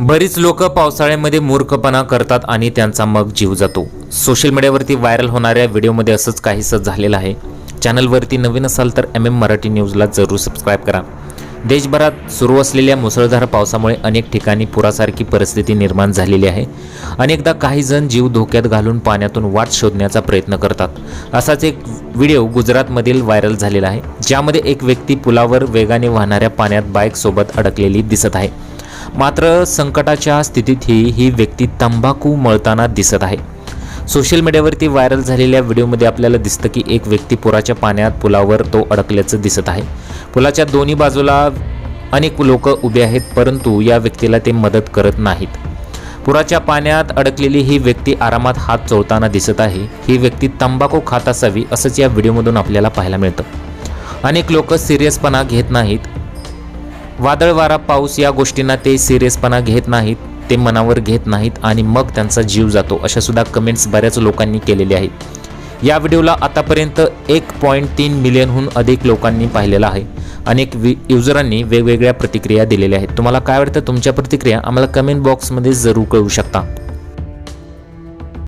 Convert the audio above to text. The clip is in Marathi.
बरीच लोक पावसाळ्यामध्ये मूर्खपणा करतात आणि त्यांचा मग जीव जातो. सोशल मीडियावरती व्हायरल होणाऱ्या व्हिडिओमध्ये असंच काहीसं झालेलं आहे. चॅनलवरती नवीन असाल तर एम एम मराठी न्यूजला जरूर सबस्क्राईब करा. देशभरात सुरू असलेल्या मुसळधार पावसामुळे अनेक ठिकाणी पुरासारखी परिस्थिती निर्माण झालेली आहे. अनेकदा काही जण जीव धोक्यात घालून पाण्यातून वाट शोधण्याचा प्रयत्न करतात. असाच एक व्हिडिओ गुजरातमधील व्हायरल झालेला आहे. ज्यामध्ये एक व्यक्ती पुलावर वेगाने वाहणाऱ्या पाण्यात बाईकसोबत अडकलेली दिसत आहे. मात्र संकटाच्या स्थितीतही ही व्यक्ती तंबाखू मळताना दिसत आहे. सोशल मीडियावरती व्हायरल झालेल्या व्हिडिओमध्ये आपल्याला दिसतं की एक व्यक्ती पुराच्या पाण्यात पुलावर तो अडकल्याचं दिसत आहे. पुलाच्या दोन्ही बाजूला अनेक लोक उभे आहेत परंतु या व्यक्तीला ते मदत करत नाहीत. पुराच्या पाण्यात अडकलेली ही व्यक्ती आरामात हात चोळताना दिसत आहे. ही व्यक्ती तंबाखू खात असावी असंच या व्हिडिओमधून आपल्याला पाहायला मिळतं. अनेक लोक सिरियसपणा घेत नाहीत. वादळ वारा पाऊस या गोष्टींना ते सिरियसपणा घेत नाहीत ते मनावर घेत नाहीत आणि मग त्यांचा जीव जातो अशा सुद्धा कमेंट्स बऱ्याच लोकांनी केलेले आहेत. या व्हिडिओला आतापर्यंत एक पॉईंट तीन मिलियनहून अधिक लोकांनी पाहिलेला आहे अनेक वि युजरांनी वेगवेगळ्या प्रतिक्रिया दिलेल्या आहेत. तुम्हाला काय वाटतं? तुमच्या प्रतिक्रिया आम्हाला कमेंट बॉक्समध्ये जरूर कळू शकता.